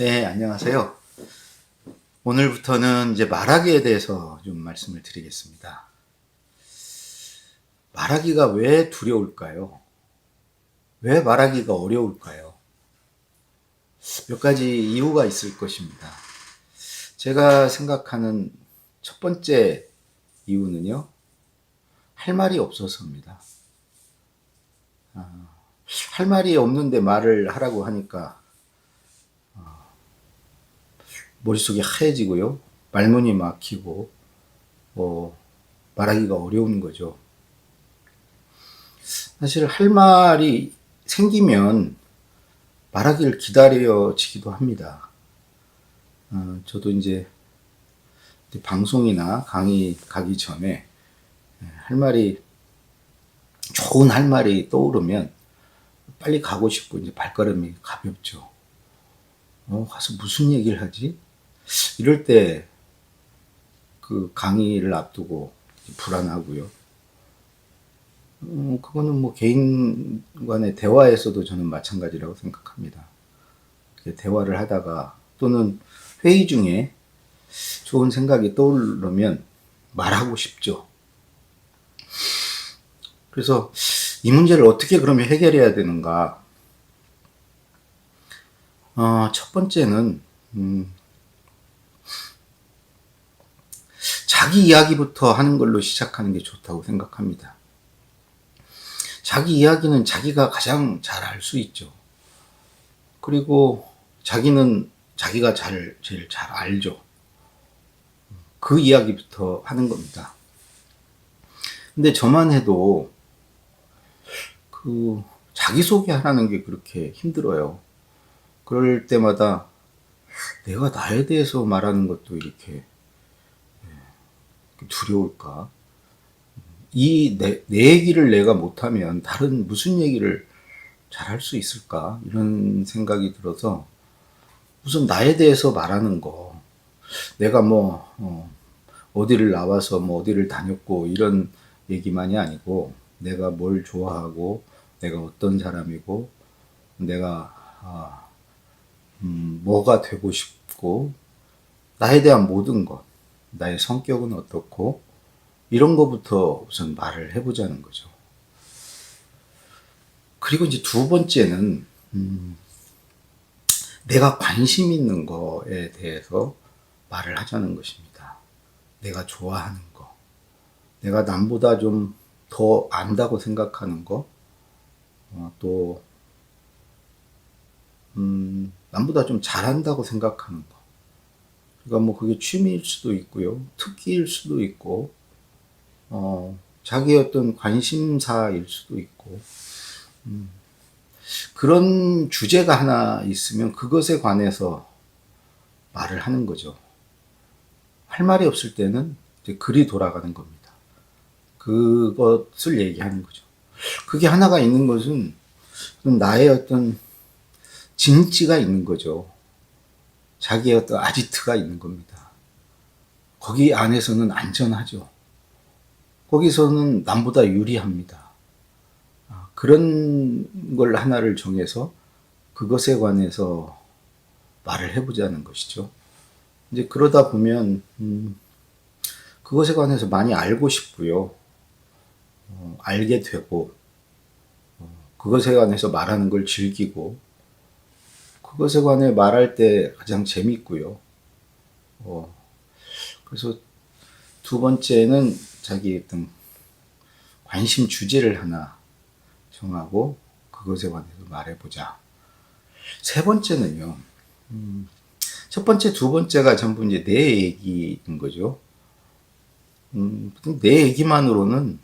네, 안녕하세요. 오늘부터는 이제 말하기에 대해서 좀 말씀을 드리겠습니다. 말하기가 왜 두려울까요? 왜 말하기가 어려울까요? 몇 가지 이유가 있을 것입니다. 제가 생각하는 첫 번째 이유는요, 할 말이 없어서입니다. 아, 할 말이 없는데 말을 하라고 하니까 어, 머릿속이 하얘지고요. 말문이 막히고 뭐 말하기가 어려운 거죠. 사실 할 말이 생기면 말하기를 기다려지기도 합니다. 어, 저도 이제 방송이나 강의 가기 전에 할 말이 좋은 할 말이 떠오르면 빨리 가고 싶고 이제 발걸음이 가볍죠. 어, 가서 무슨 얘기를 하지? 이럴 때 그 강의를 앞두고 불안하고요. 음, 그거는 뭐 개인 간의 대화에서도 저는 마찬가지라고 생각합니다. 대화를 하다가 또는 회의 중에 좋은 생각이 떠오르면 말하고 싶죠. 그래서 이 문제를 어떻게 그러면 해결해야 되는가? 어, 첫 번째는 음, 자기 이야기부터 하는 걸로 시작하는 게 좋다고 생각합니다. 자기 이야기는 자기가 가장 잘 알 수 있죠. 그리고 자기는 자기가 잘, 제일 잘 알죠. 그 이야기부터 하는 겁니다. 근데 저만 해도 그 자기소개하는 게 그렇게 힘들어요. 그럴 때마다 내가 나에 대해서 말하는 것도 이렇게 예, 두려울까? 이 내, 내 얘기를 내가 못하면 다른 무슨 얘기를 잘할 수 있을까? 이런 생각이 들어서 우선 나에 대해서 말하는 거, 내가 뭐, 어, 어디를 나와서 뭐 어디를 다녔고 이런 얘기만이 아니고 내가 뭘 좋아하고 내가 어떤 사람이고 내가 아, 음, 뭐가 되고 싶고 나에 대한 모든 것 나의 성격은 어떻고 이런 거부터 우선 말을 해보자는 거죠. 그리고 이제 두 번째는 음, 내가 관심 있는 거에 대해서 말을 하자는 것입니다. 내가 좋아하는 거, 내가 남보다 좀 더 안다고 생각하는 거, 어, 또 음, 남보다 좀 잘한다고 생각하는 거. 그러니까 뭐 그게 취미일 수도 있고요, 특기일 수도 있고, 어, 자기 어떤 관심사일 수도 있고, 음, 그런 주제가 하나 있으면 그것에 관해서 말을 하는 거죠. 할 말이 없을 때는 이제 글이 돌아가는 겁니다. 그것을 얘기하는 거죠. 그게 하나가 있는 것은 나의 어떤 진지가 있는 거죠. 자기의 어떤 아지트가 있는 겁니다. 거기 안에서는 안전하죠. 거기서는 남보다 유리합니다. 아, 그런 걸 하나를 정해서 그것에 관해서 말을 해보자는 것이죠. 이제 그러다 보면, 음, 그것에 관해서 많이 알고 싶고요. 어, 알게 되고, 어, 그것에 관해서 말하는 걸 즐기고, 그것에 관해 말할 때 가장 재밌고요. 어, 그래서 두 번째는 자기 어떤 관심 주제를 하나 정하고 그것에 관해서 말해보자. 세 번째는요. 음, 첫 번째, 두 번째가 전부 이제 내 얘기인 거죠. 음, 내 얘기만으로는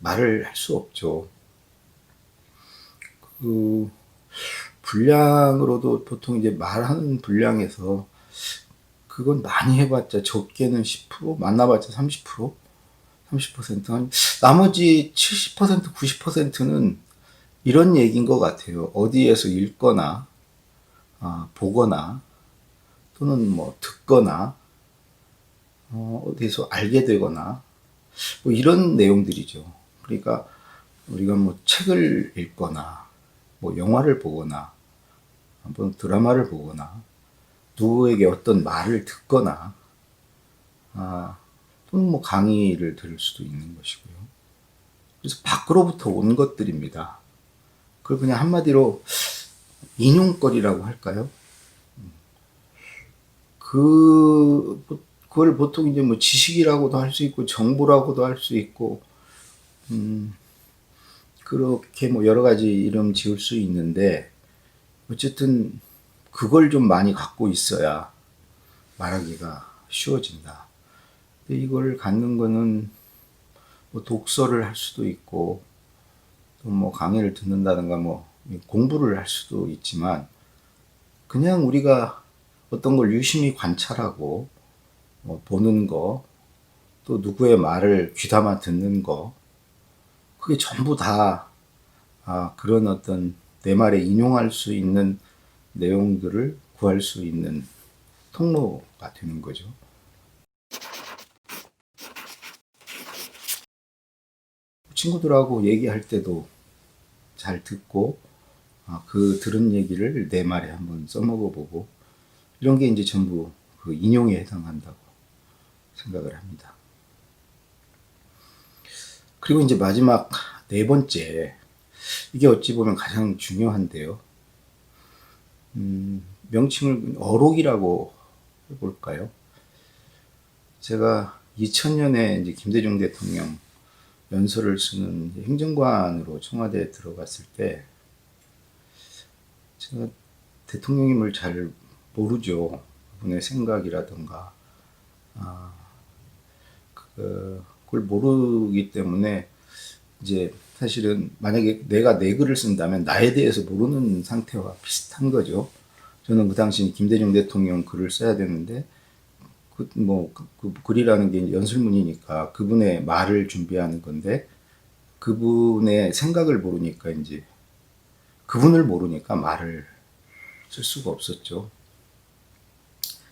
말을 할 수 없죠. 그 분량으로도 보통 이제 말하는 분량에서 그건 많이 해봤자 적게는 10% 만나봤자 30% 30%한 나머지 70% 90%는 이런 얘기인 것 같아요. 어디에서 읽거나 아, 보거나 또는 뭐 듣거나 어, 어디서 알게 되거나 뭐 이런 내용들이죠. 그러니까 우리가 뭐 책을 읽거나 뭐 영화를 보거나 한번 드라마를 보거나 누구에게 어떤 말을 듣거나 아, 또는 뭐 강의를 들을 수도 있는 것이고요. 그래서 밖으로부터 온 것들입니다. 그걸 그냥 한마디로 인용거리라고 할까요? 그, 그걸 보통 이제 뭐 지식이라고도 할 수 있고, 정보라고도 할 수 있고, 음, 그렇게 뭐 여러 가지 이름 지을 수 있는데, 어쨌든 그걸 좀 많이 갖고 있어야 말하기가 쉬워진다. 근데 이걸 갖는 거는 뭐 독서를 할 수도 있고, 또 뭐 강의를 듣는다든가 뭐 공부를 할 수도 있지만, 그냥 우리가 어떤 걸 유심히 관찰하고, 뭐 보는 거, 또 누구의 말을 귀담아 듣는 거, 그게 전부 다, 아, 그런 어떤 내 말에 인용할 수 있는 내용들을 구할 수 있는 통로가 되는 거죠. 친구들하고 얘기할 때도 잘 듣고 아, 그 들은 얘기를 내 말에 한번 써먹어 보고 이런 게 이제 전부 그 인용에 해당한다고 생각을 합니다. 그리고 이제 마지막 네 번째 이게 어찌 보면 가장 중요한데요. 음, 명칭을 어록이라고 해볼까요? 제가 2000년에 이제 김대중 대통령 연설을 쓰는 행정관으로 청와대에 들어갔을 때 제가 대통령님을 잘 모르죠. 그분의 생각이라든가 아, 그, 그걸 모르기 때문에 이제 사실은 만약에 내가 내 글을 쓴다면 나에 대해서 모르는 상태와 비슷한 거죠. 저는 그 당시 김대중 대통령 글을 써야 되는데 그, 뭐, 그, 그 글이라는 게 연설문이니까 그분의 말을 준비하는 건데 그분의 생각을 모르니까 이제 그분을 모르니까 말을 쓸 수가 없었죠.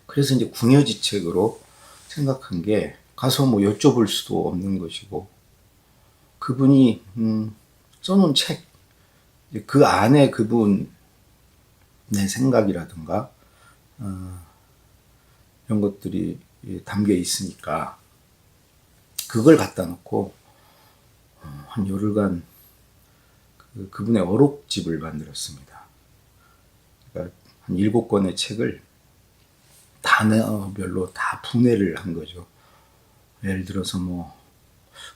그래서 이제 궁여지책으로 생각한 게 가서 뭐 여쭤볼 수도 없는 것이고 그분이 음, 써놓은 책, 그 안에 그분의 생각이라든가 어, 이런 것들이 담겨 있으니까 그걸 갖다 놓고 어, 한 열흘간 그, 그분의 어록집을 만들었습니다. 그러니까 한 일곱 권의 책을 단어별로 다 분해를 한 거죠. 예를 들어서 뭐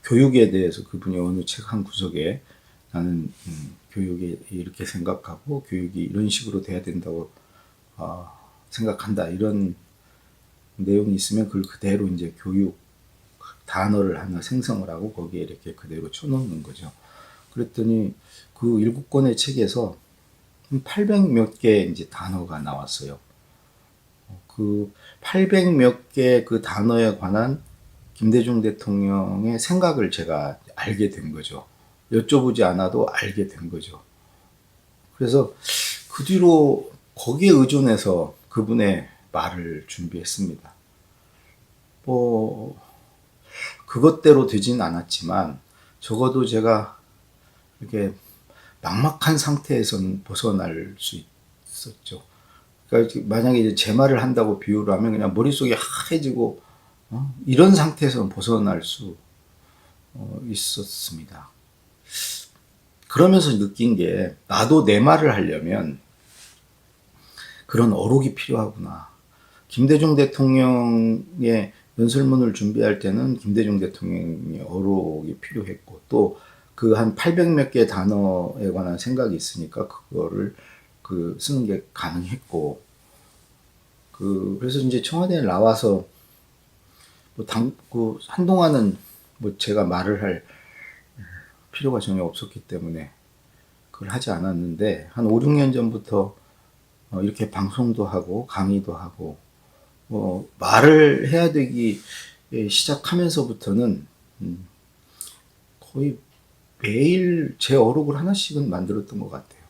교육에 대해서 그분이 어느 책 한 구석에 나는 음, 교육이 이렇게 생각하고 교육이 이런 식으로 돼야 된다고 어, 생각한다 이런 내용이 있으면 그걸 그대로 이제 교육 단어를 하나 생성을 하고 거기에 이렇게 그대로 쳐놓는 거죠. 그랬더니 그 일곱 권의 책에서 800 몇개 이제 단어가 나왔어요. 그 800 몇개그 단어에 관한 김대중 대통령의 생각을 제가 알게 된 거죠. 여쭤보지 않아도 알게 된 거죠. 그래서 그 뒤로 거기에 의존해서 그분의 말을 준비했습니다. 뭐, 그것대로 되진 않았지만, 적어도 제가 이렇게 막막한 상태에서는 벗어날 수 있었죠. 그러니까 만약에 제 말을 한다고 비유를 하면 그냥 머릿속이 하얘지고, 어? 이런 상태에서는 벗어날 수 어, 있었습니다. 그러면서 느낀 게, 나도 내 말을 하려면 그런 어록이 필요하구나. 김대중 대통령의 연설문을 준비할 때는 김대중 대통령의 어록이 필요했고 또 그 한 800몇 개 단어에 관한 생각이 있으니까 그거를 그 쓰는 게 가능했고 그 그래서 이제 청와대에 나와서 뭐 당 그 한동안은 뭐 제가 말을 할 필요가 전혀 없었기 때문에 그걸 하지 않았는데 한 5, 6년 전부터 어 이렇게 방송도 하고 강의도 하고 뭐 말을 해야 되기 시작하면서부터는 음, 거의 매일 제 어록을 하나씩은 만들었던 것 같아요.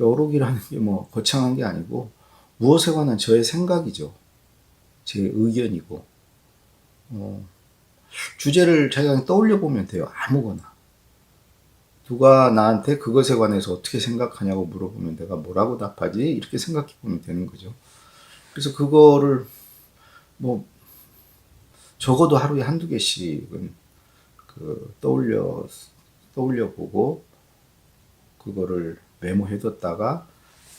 어록이라는 게 뭐 거창한 게 아니고 무엇에 관한 저의 생각이죠. 제 의견이고 어, 주제를 제가 떠올려 보면 돼요. 아무거나 누가 나한테 그것에 관해서 어떻게 생각하냐고 물어보면 내가 뭐라고 답하지? 이렇게 생각해 보면 되는 거죠. 그래서 그거를 뭐 적어도 하루에 한두 개씩은 그 떠올려 떠올려 보고 그거를 메모해 뒀다가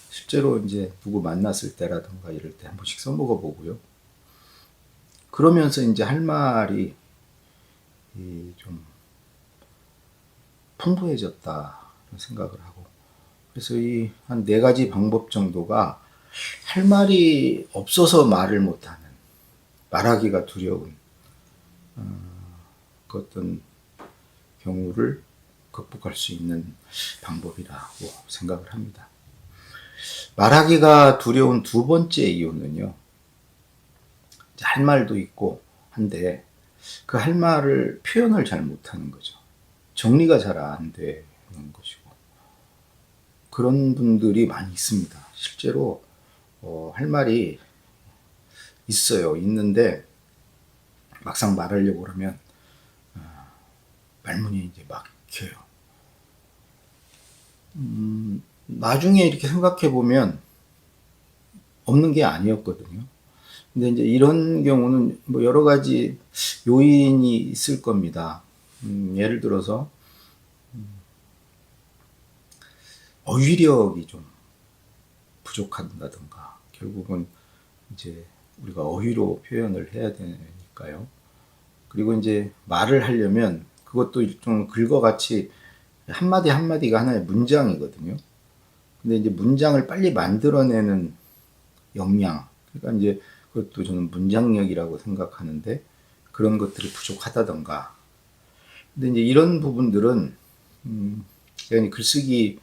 실제로 이제 누구 만났을 때라든가 이럴 때 한 번씩 써먹어 보고요. 그러면서 이제 할 말이 이좀 풍부해졌다 생각을 하고 그래서 이 한 네 가지 방법 정도가 할 말이 없어서 말을 못하는 말하기가 두려운 어, 그 어떤 경우를 극복할 수 있는 방법이라고 생각을 합니다. 말하기가 두려운 두 번째 이유는요. 할 말도 있고 한데 그 할 말을 표현을 잘 못하는 거죠. 정리가 잘 안 되는 것이고 그런 분들이 많이 있습니다. 실제로 어, 할 말이 있어요. 있는데 막상 말하려고 그러면 어, 말문이 이제 막혀요. 음, 나중에 이렇게 생각해 보면 없는 게 아니었거든요. 근데 이제 이런 경우는 뭐 여러 가지 요인이 있을 겁니다. 음, 예를 들어서 음, 어휘력이 좀 부족한다든가 결국은 이제 우리가 어휘로 표현을 해야 되니까요. 그리고 이제 말을 하려면 그것도 좀 글과같이 한마디 한마디가 하나의 문장이거든요. 근데 이제 문장을 빨리 만들어내는 역량, 그러니까 이제 그것도 저는 문장력이라고 생각하는데 그런 것들이 부족하다던가. 근데 이제 이런 부분들은 음, 제가 글쓰기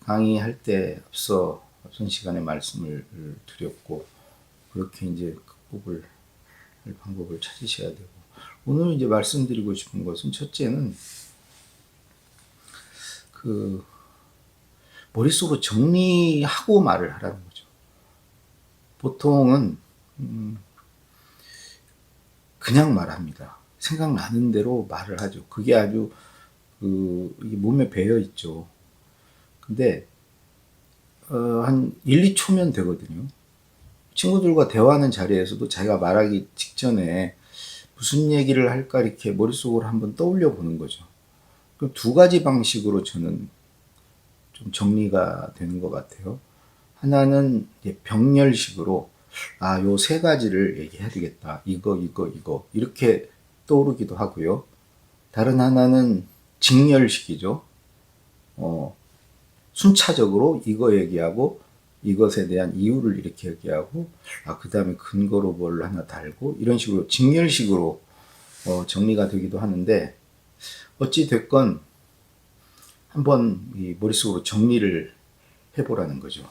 강의할 때 앞서 앞선 시간에 말씀을 드렸고 그렇게 이제 극복을 할 방법을 찾으셔야 되고 오늘 이제 말씀드리고 싶은 것은 첫째는 그 머릿속으로 정리하고 말을 하라는 거죠. 보통은 음, 그냥 말합니다. 생각나는 대로 말을 하죠. 그게 아주 그 몸에 배어 있죠. 근데 어, 한 1, 2초면 되거든요. 친구들과 대화하는 자리에서도 자기가 말하기 직전에 무슨 얘기를 할까 이렇게 머릿속으로 한번 떠올려 보는 거죠. 그럼 두 가지 방식으로 저는 좀 정리가 되는 것 같아요. 하나는 병렬식으로 아, 요 세 가지를 얘기해야 되겠다. 이거, 이거, 이거. 이렇게 떠오르기도 하고요. 다른 하나는 직렬식이죠. 어, 순차적으로 이거 얘기하고 이것에 대한 이유를 이렇게 얘기하고 아, 그 다음에 근거로 뭘 하나 달고 이런 식으로 직렬식으로 어, 정리가 되기도 하는데 어찌 됐건 한번 이 머릿속으로 정리를 해보라는 거죠.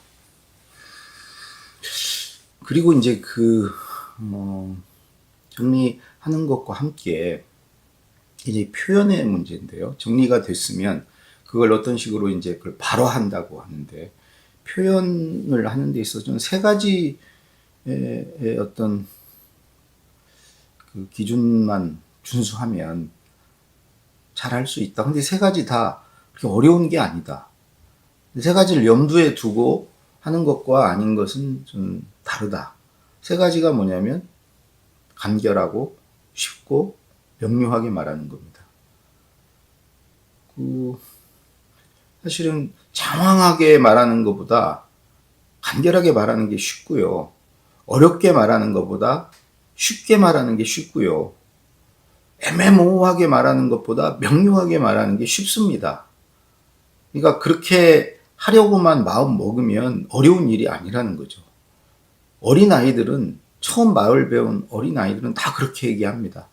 그리고 이제 그, 뭐, 정리하는 것과 함께 이제 표현의 문제인데요. 정리가 됐으면 그걸 어떤 식으로 이제 그걸 바로 한다고 하는데 표현을 하는 데 있어서는 세 가지의 어떤 그 기준만 준수하면 잘 할 수 있다. 근데 세 가지 다 그렇게 어려운 게 아니다. 세 가지를 염두에 두고 하는 것과 아닌 것은 좀 다르다. 세 가지가 뭐냐면 간결하고 쉽고 명료하게 말하는 겁니다. 그 사실은 장황하게 말하는 것보다 간결하게 말하는 게 쉽고요. 어렵게 말하는 것보다 쉽게 말하는 게 쉽고요. 애매모호하게 말하는 것보다 명료하게 말하는 게 쉽습니다. 그러니까 그렇게 하려고만 마음 먹으면 어려운 일이 아니라는 거죠. 어린 아이들은 처음 말을 배운 어린 아이들은 다 그렇게 얘기합니다.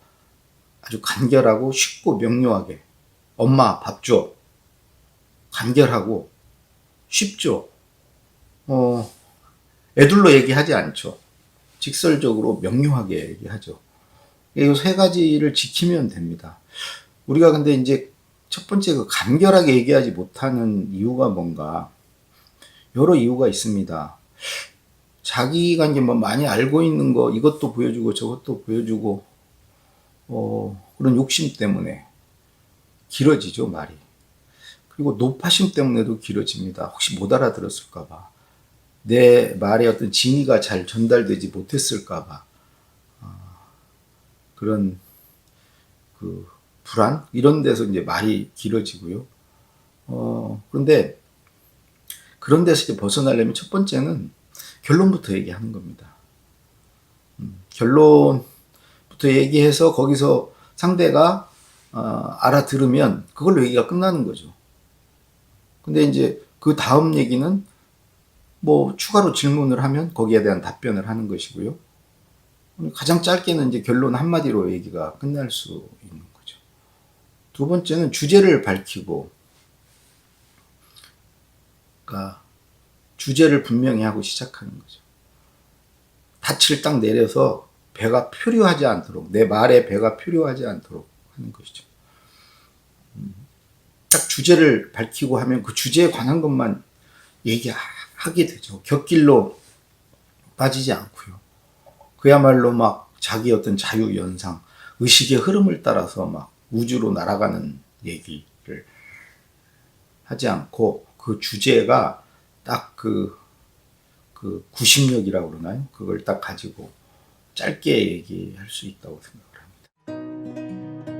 아주 간결하고 쉽고 명료하게 엄마 밥 줘. 간결하고 쉽죠. 어, 애들로 얘기하지 않죠. 직설적으로 명료하게 얘기하죠. 이 세 가지를 지키면 됩니다. 우리가 근데 이제 첫 번째 그 간결하게 얘기하지 못하는 이유가 뭔가 여러 이유가 있습니다. 자기가 이제 뭐 많이 알고 있는 거 이것도 보여주고 저것도 보여주고 어, 그런 욕심 때문에 길어지죠 말이. 그리고 높아심 때문에도 길어집니다. 혹시 못 알아들었을까봐. 내 말의 어떤 진의가 잘 전달되지 못했을까봐. 어, 그런 그 불안? 이런 데서 이제 말이 길어지고요. 어, 그런데 그런 데서 이제 벗어나려면 첫 번째는 결론부터 얘기하는 겁니다. 음, 결론부터 얘기해서 거기서 상대가 어, 알아들으면 그걸로 얘기가 끝나는 거죠. 근데 이제 그 다음 얘기는 뭐 추가로 질문을 하면 거기에 대한 답변을 하는 것이고요. 가장 짧게는 이제 결론 한마디로 얘기가 끝날 수 있는 거죠. 두 번째는 주제를 밝히고, 그러니까 주제를 분명히 하고 시작하는 거죠. 닻을 딱 내려서 배가 표류하지 않도록, 내 말에 배가 표류하지 않도록 하는 것이죠. 음, 딱 주제를 밝히고 하면 그 주제에 관한 것만 얘기하게 되죠. 곁길로 빠지지 않고요. 그야말로 막 자기 어떤 자유 연상, 의식의 흐름을 따라서 막 우주로 날아가는 얘기를 하지 않고 그 주제가 딱 그, 그 구심력이라고 그러나요? 그걸 딱 가지고 짧게 얘기할 수 있다고 생각을 합니다.